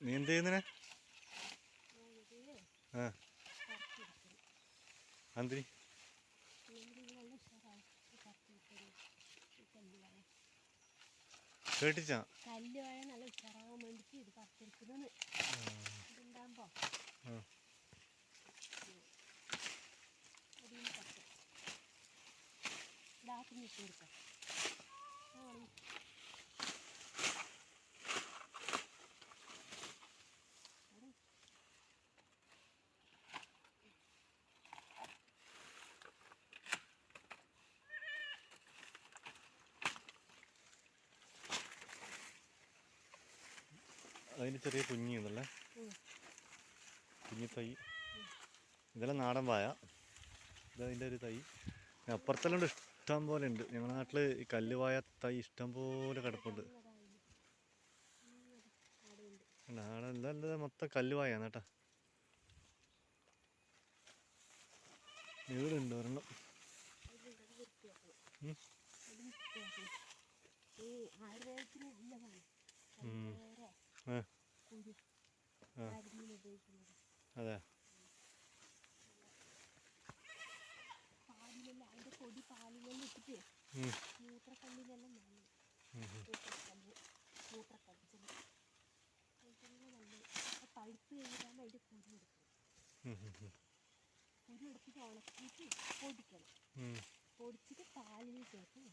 നീ എന്ത് ചെയ്യുന്നേ ആ അന്തിരി കേട്ടിച്ചാ കല്ല് വാഴ നല്ല ഉഷാറാവാൻ വേണ്ടിട്ട് ഇത് പറിച്ചെടുക്കുന്നത് ഇതുണ്ടാകുമ്പോ ഇതാക്കി അതിന് ചെറിയ കുഞ്ഞി എന്നല്ലേ കുഞ്ഞി തൈ. ഇതെല്ലാം നാടൻ വായ. ഇതതിന്റെ ഒരു തൈ. അപ്പുറത്തെല്ലാം ഇഷ്ടം പോലെ ഉണ്ട്. ഞങ്ങളുടെ നാട്ടിൽ ഈ കല്ലുവായ തൈ ഇഷ്ടം പോലെ കിടപ്പുണ്ട്. എല്ലാം എല്ലാം മൊത്തം കല്ലുവായാണ് കേട്ടാ. ഇവിടെ ഉണ്ട് ഒരെണ്ണം. ഈ ആയുർവേദത്തിന് അതെ അതിന്റെ പൊടി പാലിലെല്ലാം ഇട്ടിട്ട്. മൂത്രക്കല്ലിനെല്ലാം നല്ല. മൂത്രക്കല്ല് നല്ലത് ആ പഴുപ്പ് കഴിഞ്ഞിട്ടാകുമ്പോൾ അതിന്റെ കുരു ഉം. കുരു എടുത്തിട്ട് ഉണക്കിയിട്ട് പൊടിക്കണം. പൊടിച്ചിട്ട് പാലിൽ ചേർത്ത്.